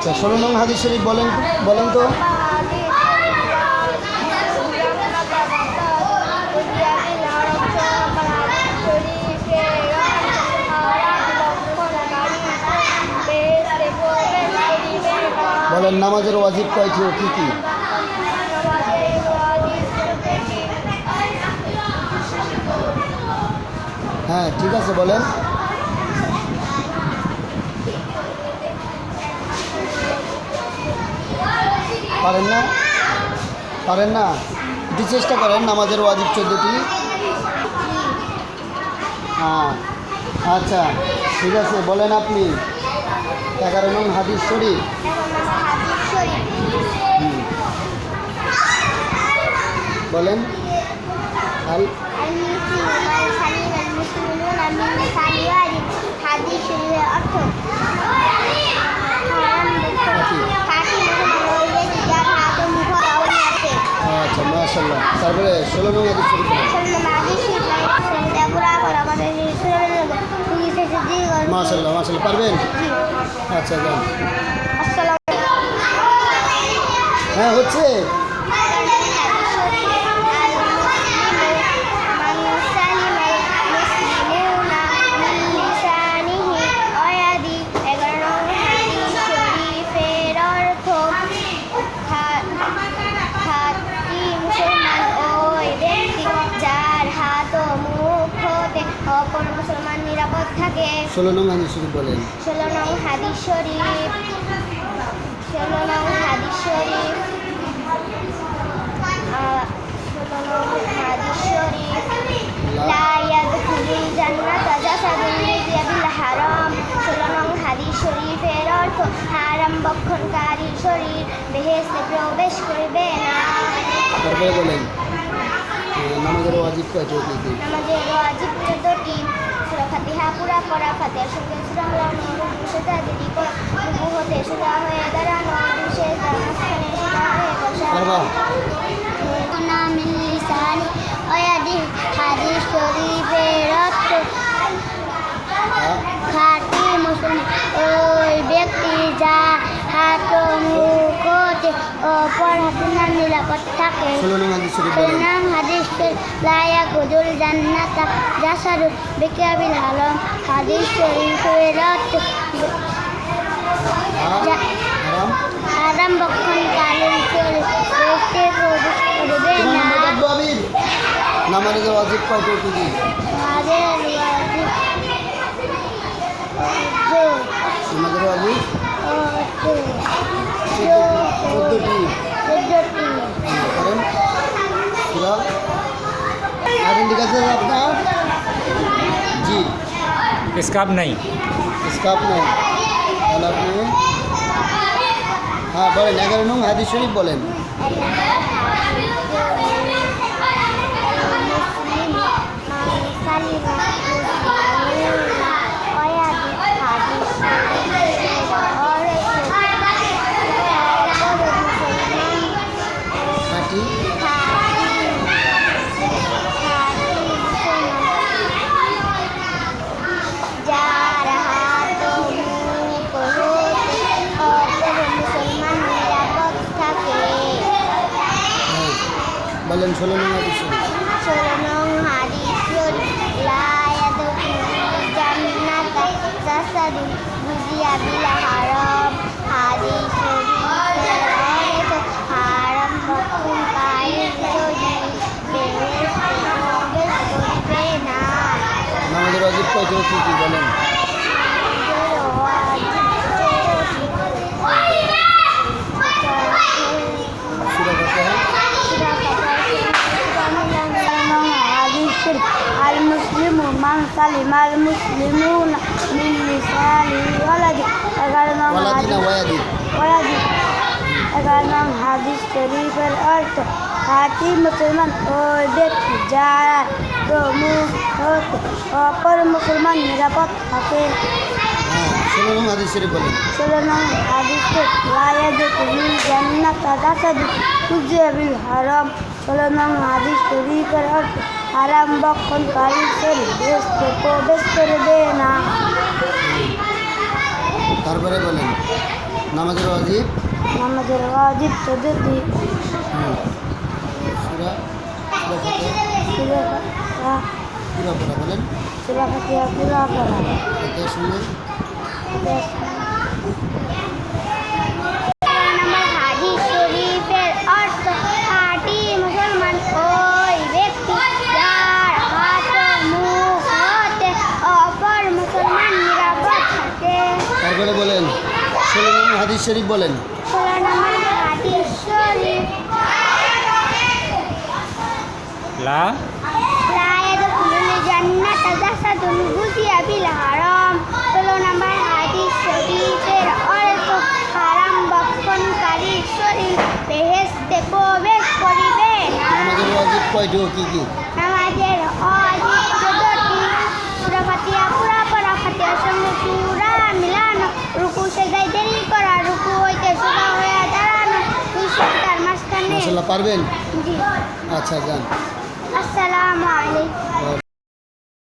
আচ্ছা ষোলো নং হাদিস শরীফ বলেন বলেন তো। বলেন, নামাজের ওয়াজিব কয়টি ও কী কী? হ্যাঁ ঠিক আছে, বলেন। পারেন না? পারেন না? একটু চেষ্টা করেন নামাজের ওয়াজিব চোদ্দটি। হ্যাঁ আচ্ছা ঠিক আছে, বলেন আপনি। এগারো নং হাদিস শরীফ। বলেন। হাদিস অর্থ কাটি যার হাত ও মুখ বাউল আছে মাশাল্লাহ তারপরে ষোলো নং হাদিস শরীফ বলেন মাশাল্লাহ মাশাল্লাহ পারবেন? আচ্ছা যান। হ্যাঁ হচ্ছে? নিরাপদ থাকে ষোলো নং হাদিস শরীফ বলেন। ষোলো নং হাদিস শরীফ ষোলো নং হাদিস শরীফ ষোলো নং হাদিস শরীফ লা ইয়াদখুলুল জান্নাতা জাসাদুন লিয়াবিল হারাম। ষোলো নং হাদিস শরীফের অর্থ হারাম বক্ষণকারী শরীর বেহেশতে প্রবেশ করবে না। তারপরে বলেন নামাজের ওয়াজিব কয়টি নামাজের চোদ্দটি ফাতিহা পুরা করা ফাতিহার সঙ্গে সূরা মিলানো রুকু সেজদা যদি রুকু হতে সোজা হয়ে দাঁড়ানো বিশেষ বাবা নামিল লিসানি ওয়াদি হাদিস শরীফের অর্থ হ্যাঁ খাঁটি মুসলিম ওই ব্যক্তি যা হাত ও মুখ হতে অপর হাসিনার নিরাপদ থাকে ষোলো নং হাদিস শরীফ বলেন নাম হাদিস লায়া কুজুল জান্নাতা জাসারু বিকাবিল হারাম হাদিস শরীফের অর্থ যা- আরাম হারাম বক্ষণ কালীন শরীর প্রবেশ করবে না। নামাজের ওয়াজিব কয়টি ও কী কী আমাদের ওয়াজিব? নামাজের ওয়াজিব এখন ঠিক আছে আপনার জি स्काप नहीं স্কাপ নেই তাহলে আপনি হ্যাঁ বলেন এগারো নং হাদিস শরীফ বলেন বলেন ষোলো নং হাদিস শরীফ ষোলো নং হাদিস শরীফ লা ইয়াদখুলুল জান্নাতা জাসাদুন গুজিয়া বিল হারাম হাদিস হারাম ভক্ষণ কারীর বেহেশতে প্রবেশ করবে না। নামাজের কয়টি কী বলেন। سلم المسلمون من لسانه ولده এগারো নং ওয়ালাদিনা ওয়াদিদ ওয়াদি এগারো নং হাদিস শরীফের অর্থ খাঁটি মুসলমান ওই ব্যক্তি যারা তো মুখ হতে অপর মুসলমান নিরাপদ থাকে হ্যাঁ ষোলো নং হাদিস শরীফ বলেন ষোলো নং হাদিস লায়াদুল জান্নাত জাসাদু কুজিয়াবিল হারাম ষোলো নং হাদিস শরীফের অর্থ হারাম বক্ষণ কারী শরীর দেশকে প্রবেশ করবে না। তারপরে বলেন নামাজের ওয়াজিব? নামাজের ওয়াজিব হুম। সুরা সুরা ফাতিহা। পুরা পড়া বলেন। সুরা ফাতিহা পুরা পড়া। এতে অর্থ হারাম বক্ষণকারী শরীর বেহেস্তে প্রবেশ করিবে না নামাজের ওয়াজিব কয়টি কী কী? নামাজের অজিব চোদ্দটি সুরা ফাতিহা পুরা পড়া ফাতিহার সঙ্গে সুরা মিলানো রুকু সেজাই দেরি করা রুকু হইতে সোজা হয়ে দাঁড়ানো দুই সপ্তাহের মাঝখানে মাসাল্লাহ পারবেন? আচ্ছা যান। আসসালামু আলাইকুম।